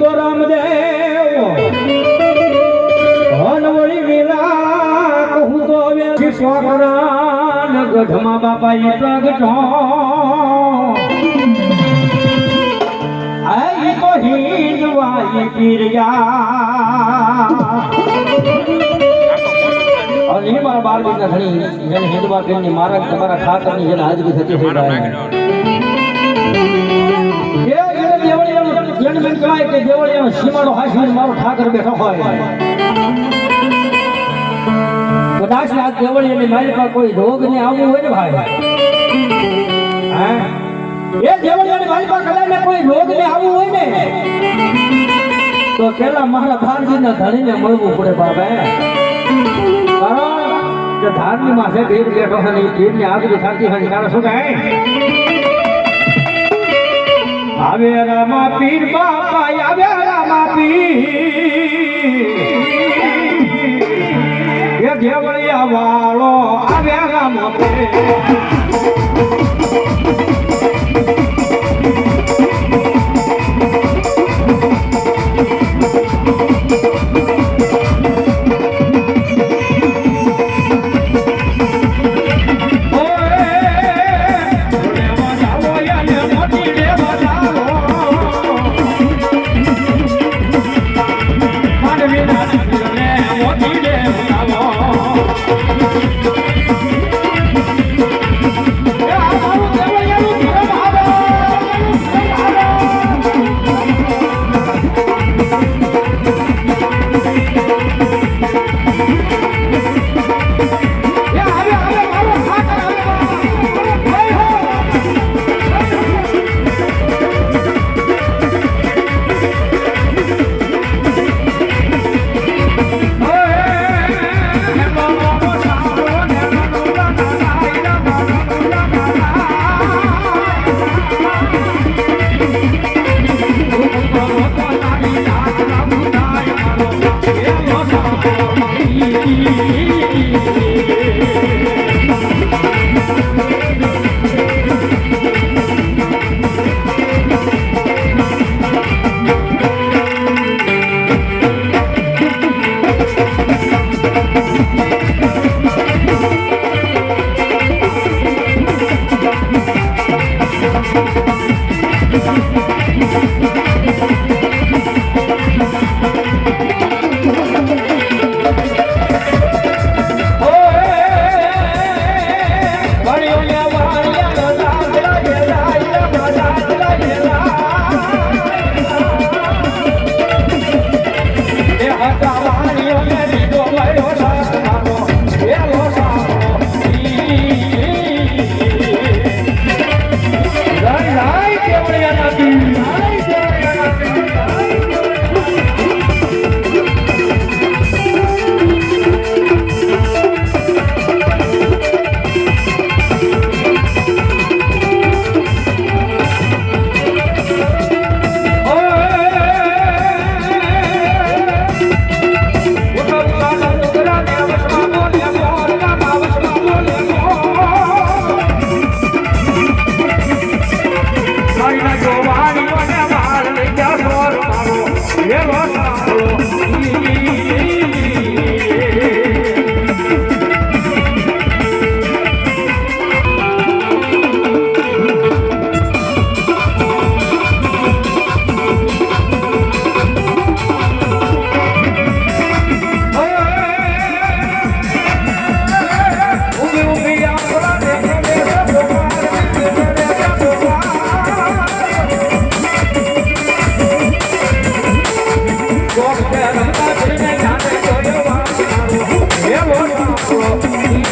તો રામદેવ. હનવળી વેલા કહું તો હવે સ્વાકરાન ગઢમાં બાપા એ પ્રગટો આઈ તો હિંદવાઈ પીરયા. અને એ મારા બાર બેટા ઘણી જેને હિંદવા કરીને મારા તમારા ખાતરની જેને હાજરી થતી હોય. દેવળિયાનો જેને મને કહેવાય કે દેવળિયાનો સીમાડો હાંસવીને મારો ઠાકર બેઠો હોય. કદાચ આ દેવળિયાની મારી પાસે કોઈ રોગ ને આવવું હોય ને ભાઈ? હા? એ દેવળિયાની મારી પાસે કદાચ કોઈ રોગ ને આવવું હોય ને? તો પેલા મારા ભારતીના ધણીને મળવું પડે બાબા કારણ કે ધારની માથે ભીડ બેઠો છે ને ભીડની હાજરી થતી હોય ત્યારે શું કહે આવે રામા પીર બાપા આવે રામા પીર. એ દેવળિયા વાળો આવે રામા પીર.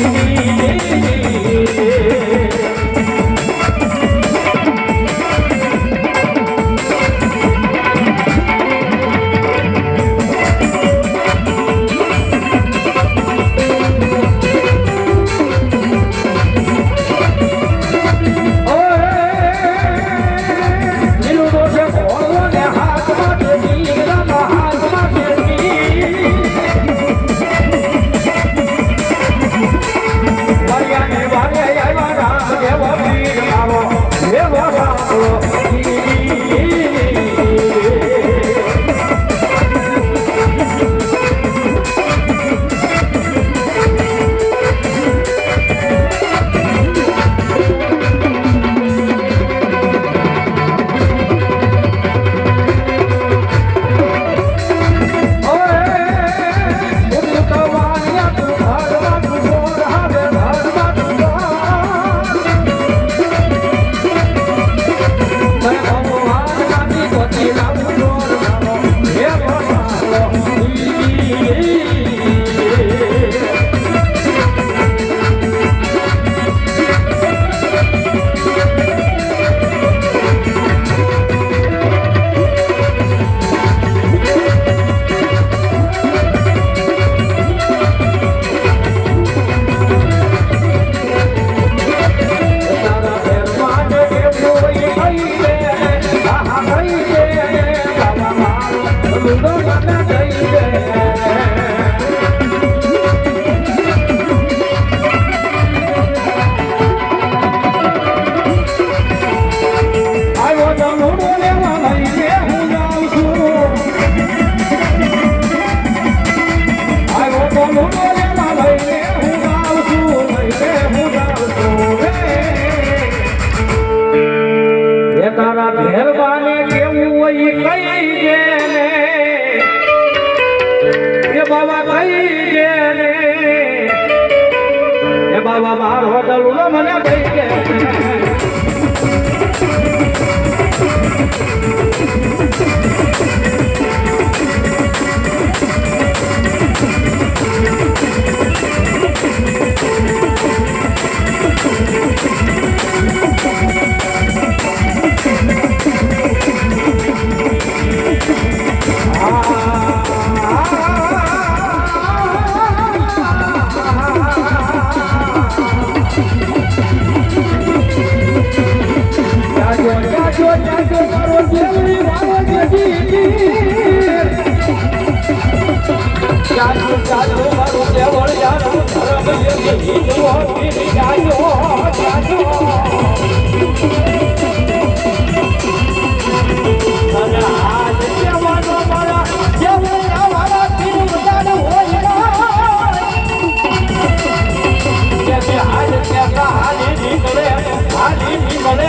You. દે ને એ બાબા મારો ડલુલો મને થઈ દે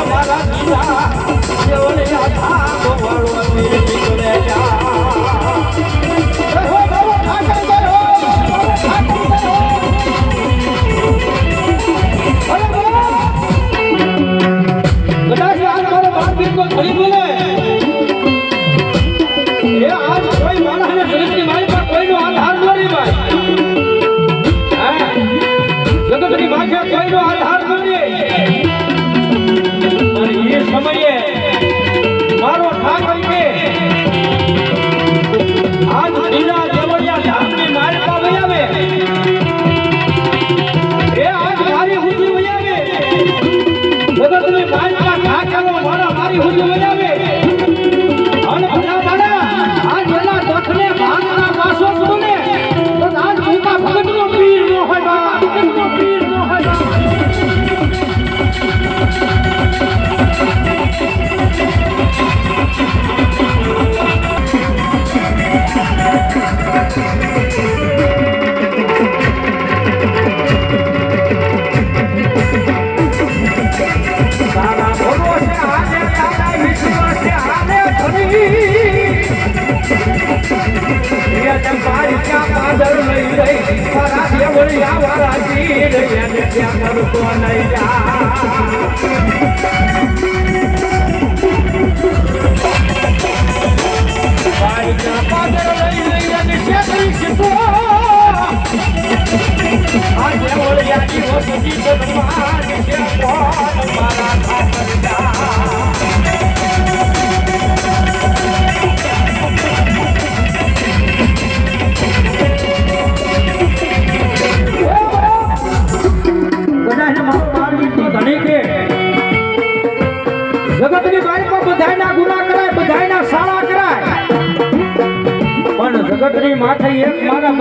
મારા દીવા દેવળિયા ધામ વાળો પીર નીકળે જા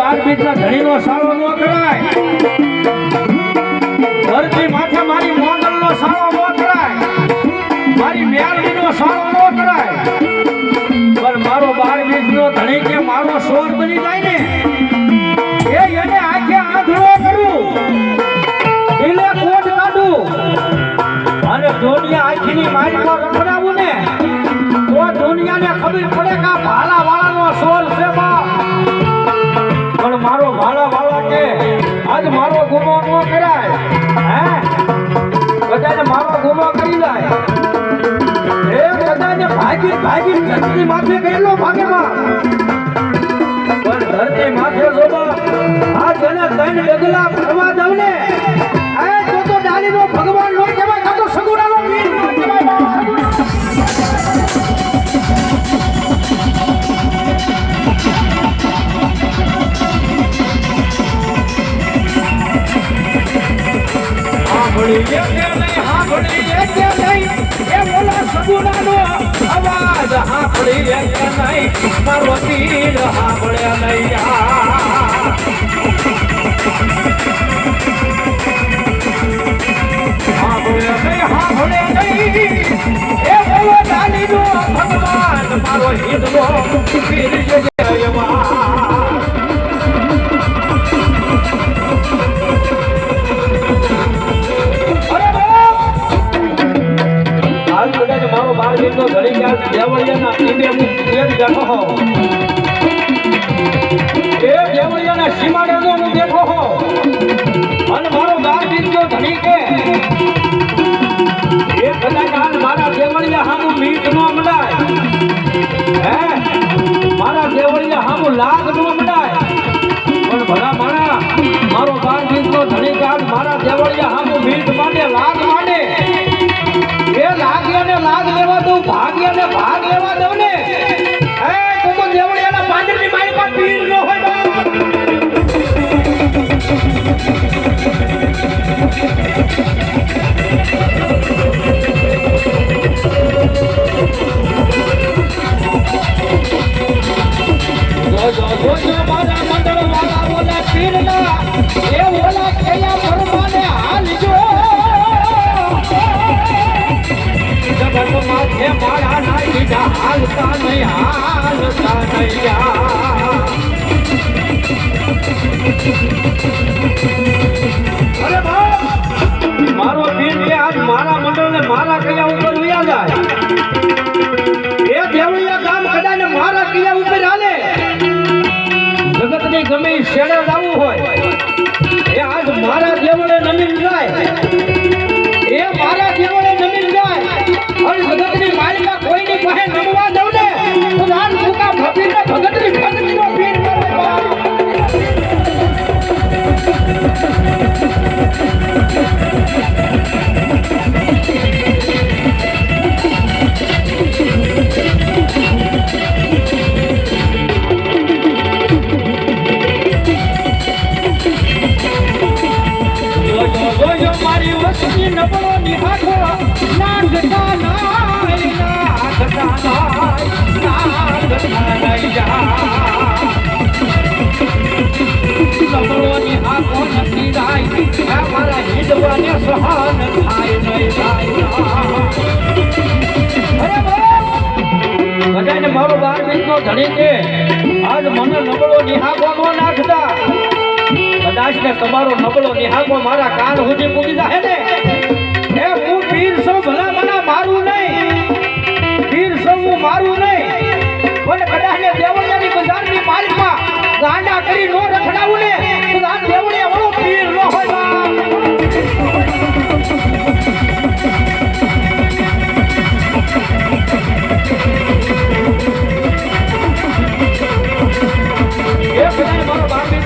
મારા બાર બીજના ધણીનો સાળો ન કરાય. ધરતી માથે મારી મોગલનો સાળો ન કરાય. મારી મેલડીનો સાળો ન કરાય. પણ મારો બાર બીજનો ધણી કે મારો સોર બની જાય ને, એ એને આખે આંધળો કરું. એટલે કોટ કાઢું. અને દુનિયા આખીની મારીમાં રખડાવું ને, તો દુનિયાને ખબર પડે કે ભાલા વાળાનો સોલ ભાગી ધરતી માથે ગયેલો ભાગે પણ ધરતી માથે જોબા આ જેને ત્રણ ડગલા ભરવા દઉં ને એ તો તો ડાલીનો ભગવાન નો કહેવાય કાં તો સગુણાનો વીર નો કહેવાય બા. સાંભળી એ કે બોલા સગુણાનો અવાજ સાંભળી એ કે નહીં, મારો તીર સાંભળે નહીં ભગવાન મારો હિંદવો ધણી કે આજ દેવળિયાના હું પેટ બેઠો હોઉં. એ દેવળિયાના સીમાડે હું બેઠો હો અને મારો બાર ગીતનો 我喜欢巴 ધણી છે આજ મને નબળો નિહાખો નો નાખતા. કદાચ ને તમારો નબળો નિહાકો મારા કાન સુધી પૂકી જાય ને? એ હું પીર સૌ ભલા મારું નહીં. પીર સૌ હું મારું નહીં. પણ કદાચ ને દેવળિયાની બજારની માલિકમાં ગાંડા કરી નો રખડાવું ને?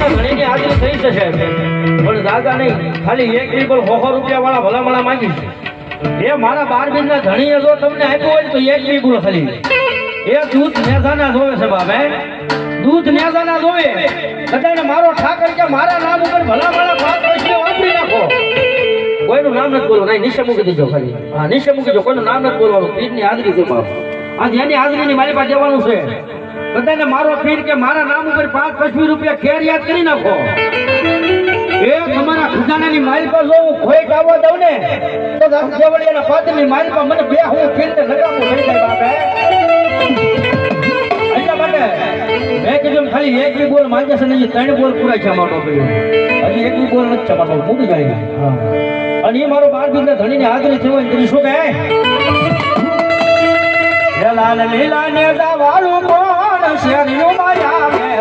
હાજરી થઈ મારા બાર બિનના જો તમને આપ્યું હોય તો એક મારો ઠાકર કે મારા નામ ઉપર ભલામણા પાંચ નાખો. કોઈનું નામ નથી બોલવું નહીં, નીચે મૂકી દેજો ખાલી. હા દો કોઈનું નામ નથી બોલવાનું. આજે એની હાજરીની મારી પાસે જવાનું છે. બધાને મારો પીર કે મારા નામ ઉપર પાંચ પચવી રૂપિયા ખેર યાદ કરી નાખો. એ તમારા ખજાનાની માલ પર જો હું ખોઈ કાવા દઉં ને તો દસ દેવળિયાના પાદરની માલ પર મને બે હું ફીરતે લગાવું નહીં જાય બાપ. એટલા માટે મેં કીધું ખાલી એક બી બોલ માંગે છે ને ત્રણ બોલ પૂરા છે અમારો ભાઈ હજી એક બી બોલ નથી અમારો મૂકી જાય. અને એ મારો બાર બીજના ધણીની હાજરી થઈ હોય શું કહે? હે લાલ લીલા ને દાવાળું કોણ શેરીઓ માયા આવે છે લાલ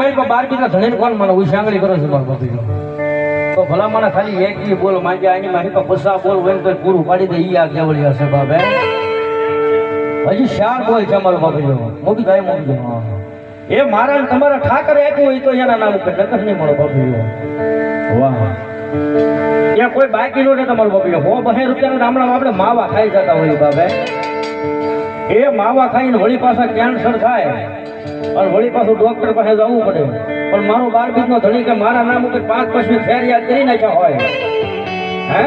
મારી પાસે બાર બીજા ધણીને કોણ મને? ઉછાંગળી કરો છે મારો બાપી તો ભલા મને ખાલી એક ઈ બોલ માંગે, આની મારી પાસે પસા બોલ હોય તો પૂરું પાડી દે, ઈ આ કેવળી હશે બાબે હજી શાર બોલ છે મારો બાપી મોટી ભાઈ મોટી એ મારા તમારા ઠાકર એક હોય તો એના નામ ઉપર નકર નહીં મળો બબીઓ વાહ ત્યાં કોઈ બાકી નો ને તમારું બબીઓ હો, બહે રૂપિયાના ગામડામાં આપણે માવા ખાઈ જતા હોય બાબે એ માવા ખાઈને વળી પાછા કેન્સર થાય? અને વળી પાછું ડોક્ટર પાસે જવું પડે. પણ મારો બાર બીજનો ધણી કે મારા નામ ઉપર પાંચ પચમી ખેર યાદ કરી નાખ્યા હોય. હે?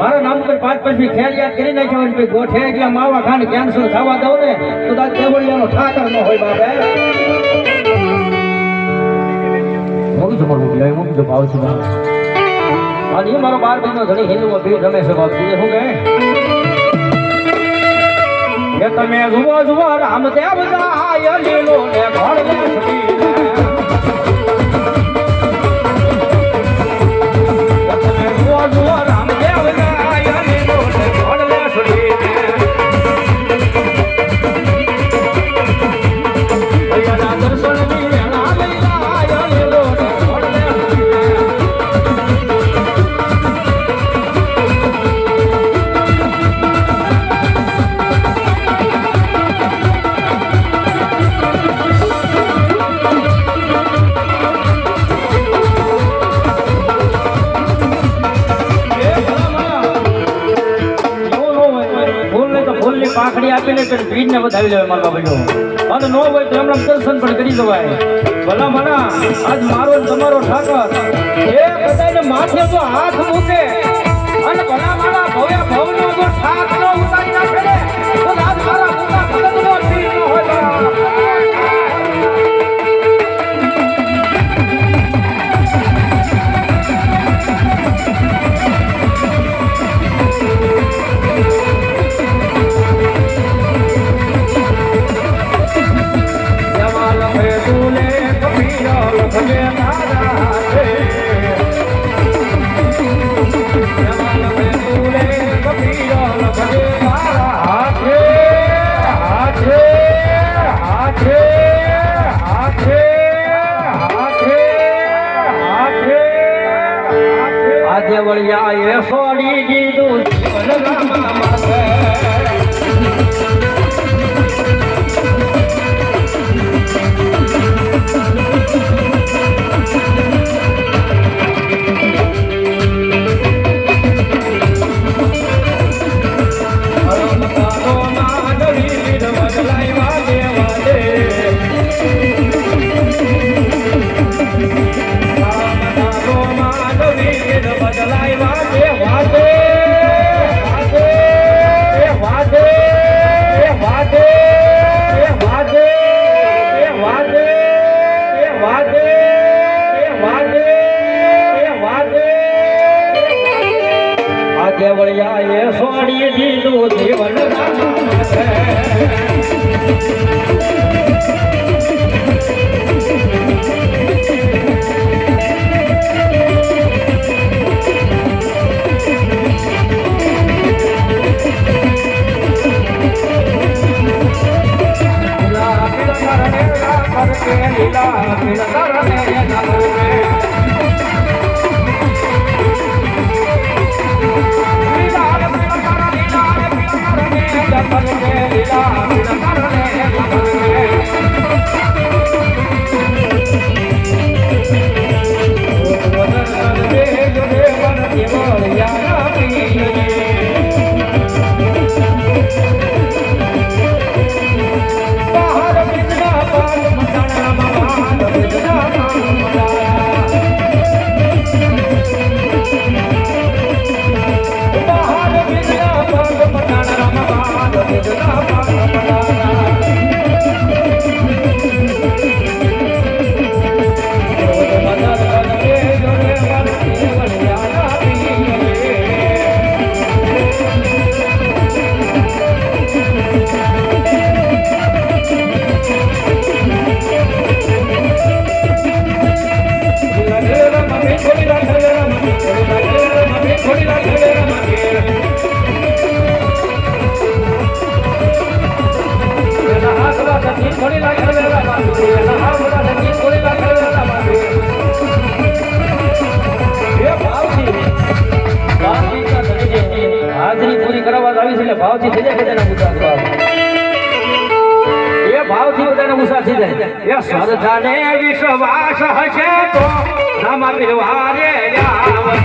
મારા નામ ઉપર પાંચ પચમી ખેર યાદ કરી નાખ્યા હોય ભાઈ ગોઠે એટલે માવા ખાંડ કેન્સર થવા દઉં ને, તો તાર કેવડિયાનો ઠાકર ન હોય બાપે મૂકી મૂકી દો ભાવ છે બાપ. અને એ મારો બાર બીજનો ધણી હિન્દુમાં ભીડ રમે છે બાપ શું કહે? કે તમે જુઓ જુઓ રામદેવ જાય Agora ભીડને વધાવી લેવાય મારા બાબા અને નો હોય તો એમણે દર્શન પણ કરી દેવાય ભલા મના આજ મારો તમારો ઠાકર. એ બધાને માથે તો હાથ મૂકે. અને ભલા વળિયા એ સોડી દીધું la la la la la એ ભાવ ભાવથી બધાને ઉષા થઈ જાય. એ શ્રદ્ધાને વિશ્વાસ હશે તો રામા પીરવારે રામા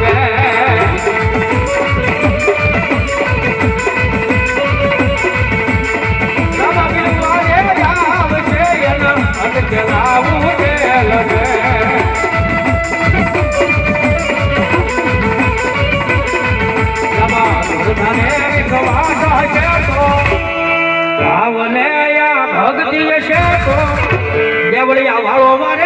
રાવને આ ભક્તિ હશે તો. દેવળિયા વાળો મારે